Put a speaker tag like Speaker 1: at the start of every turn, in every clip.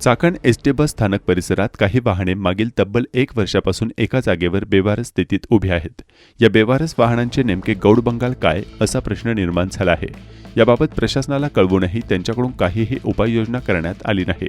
Speaker 1: Chakan S T bus स्थानक परिसरात काही वाहने मागील तब्बल एक वर्षापासून एका जागेवर बेवारस स्थितीत उभी आहेत. या बेवारस वाहनांचे नेमके गौड बंगाल काय असा प्रश्न निर्माण झाला आहे. याबाबत प्रशासनाला कळवूनही त्यांच्याकडून काहीही उपाययोजना करण्यात आली नाही.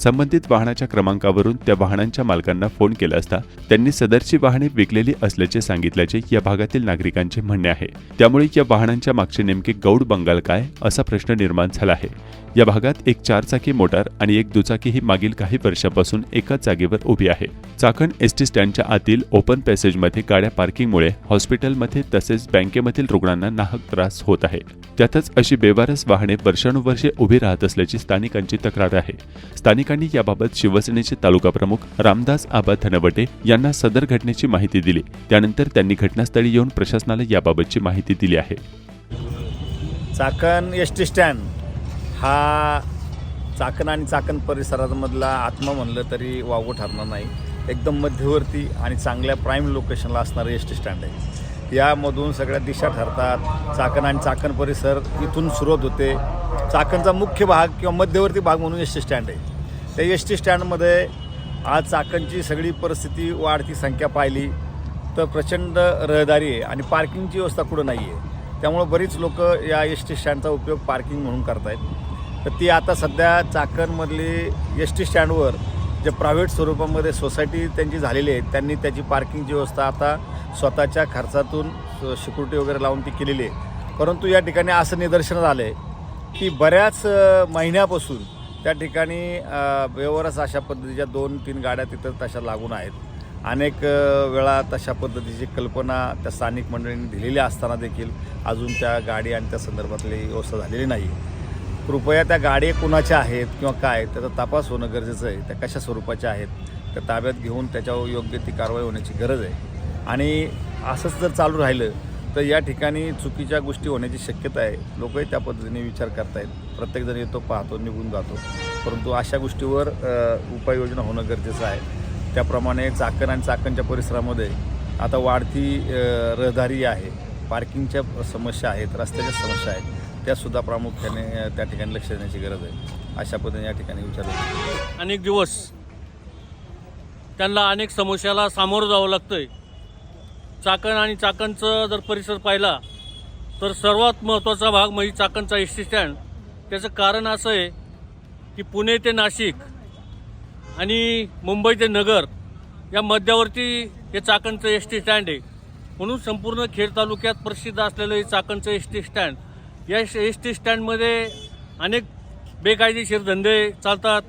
Speaker 1: संबंधित वाहनाच्या क्रमांकावरून त्या वाहनांच्या मालकांना फोन केला असता त्यांनी सदरची वाहने विकलेली असल्याचे सांगितल्याचे या भागातील नागरिकांचे म्हणणे आहे. त्यामुळे या वाहनांच्या मागचे नेमके गौड बंगाल काय असा प्रश्न निर्माण झाला आहे. या भागात एक चारचाकी मोटार आणि एक दुचाकी ही मागील काही वर्षापासून एकाच जागेवर उभी आहे. चाकण एस टी स्टँडच्या आतील ओपन पॅसेजमध्ये गाड्या पार्किंगमुळे हॉस्पिटलमध्ये तसेच बँकेमधील रुग्णांना नाहक त्रास होत आहे. त्यातच अशी बेवारस वाहने वर्षानुवर्षे उभी राहत असल्याची स्थानिकांची तक्रार आहे. स्थानिकांनी याबाबत शिवसेनेचे तालुका प्रमुख रामदास आबा धनवटे यांना सदर घटनेची माहिती दिली. त्यानंतर त्यांनी घटनास्थळी येऊन प्रशासनाला याबाबतची माहिती दिली आहे.
Speaker 2: चाकण एस टी स्टँड हा चाकण आणि चाकण परिसरामधला आत्मा म्हणलं तरी वावगं ठरणार नाही. एकदम मध्यवर्ती आणि चांगल्या प्राईम लोकेशनला असणारं एस टी स्टँड आहे. यामधून सगळ्या दिशा ठरतात. चाकण आणि चाकण परिसर इथून सुरुवात होते. चाकणचा मुख्य भाग किंवा मध्यवर्ती भाग म्हणून एस टी स्टँड आहे. त्या एस टी स्टँडमध्ये आज चाकणची सगळी परिस्थिती वाढती संख्या पाहिली. तर प्रचंड रहदारी आहे आणि पार्किंगची व्यवस्था कुठं नाही आहे त्यामुळं बरीच लोक या एस टी स्टँडचा उपयोग पार्किंग म्हणून करतायत. तर ती आता सध्या चाकणमधली एस टी स्टँडवर जे प्रायव्हेट स्वरूपामध्ये सोसायटी त्यांची झालेली आहे त्यांनी त्याची पार्किंगची व्यवस्था आता स्वतःच्या खर्चातून सिक्युरिटी वगैरे लावून ती केलेली आहे. परंतु या ठिकाणी असं निदर्शनात आलं आहे की बऱ्याच महिन्यापासून त्या ठिकाणी व्यवहारच अशा पद्धतीच्या दोन तीन गाड्या तिथं तशा लागून आहेत. अनेक वेळा तशा पद्धतीची कल्पना त्या स्थानिक मंडळींनी दिलेली असताना देखील अजून त्या गाडी आणि त्या संदर्भातली व्यवस्था झालेली नाही कृपया त्या गाडी कुणाच्या आहेत किंवा काय त्याचा तपास होणं गरजेचं आहे. त्या कशा स्वरूपाच्या आहेत त्या ताब्यात घेऊन त्याच्यावर योग्य ती कारवाई होण्याची गरज आहे. आणि असंच जर चालू राहिलं तर या ठिकाणी चुकीच्या गोष्टी होण्याची शक्यता आहे. लोकही त्या पद्धतीने विचार करतायत. प्रत्येकजण येतो पाहतो निघून जातो. परंतु अशा गोष्टीवर उपाययोजना होणं गरजेचं आहे. त्याप्रमाणे चाकण आणि चाकणच्या परिसरामध्ये आता वाढती रहदारी आहे. पार्किंगच्या समस्या आहेत रस्त्याच्या समस्या आहेत. त्यासुद्धा प्रामुख्याने त्या ठिकाणी लक्ष देण्याची गरज आहे. अशा पद्धतीने या ठिकाणी विचार
Speaker 3: अनेक दिवस त्यांना अनेक समस्याला सामोरं जावं लागतंय. चाकण आणि चाकणचं जर परिसर पाहिला तर सर्वात महत्त्वाचा भाग म्हणजे चाकणचा एस टी स्टँड. त्याचं कारण असं आहे की पुणे ते नाशिक आणि मुंबई ते नगर या मध्यावरती हे चाकणचं एस टी स्टँड आहे. म्हणून संपूर्ण खेड तालुक्यात प्रसिद्ध असलेलं हे चाकणचं एस टी स्टँड. या एस टी स्टँडमध्ये अनेक बेकायदेशीर धंदे चालतात.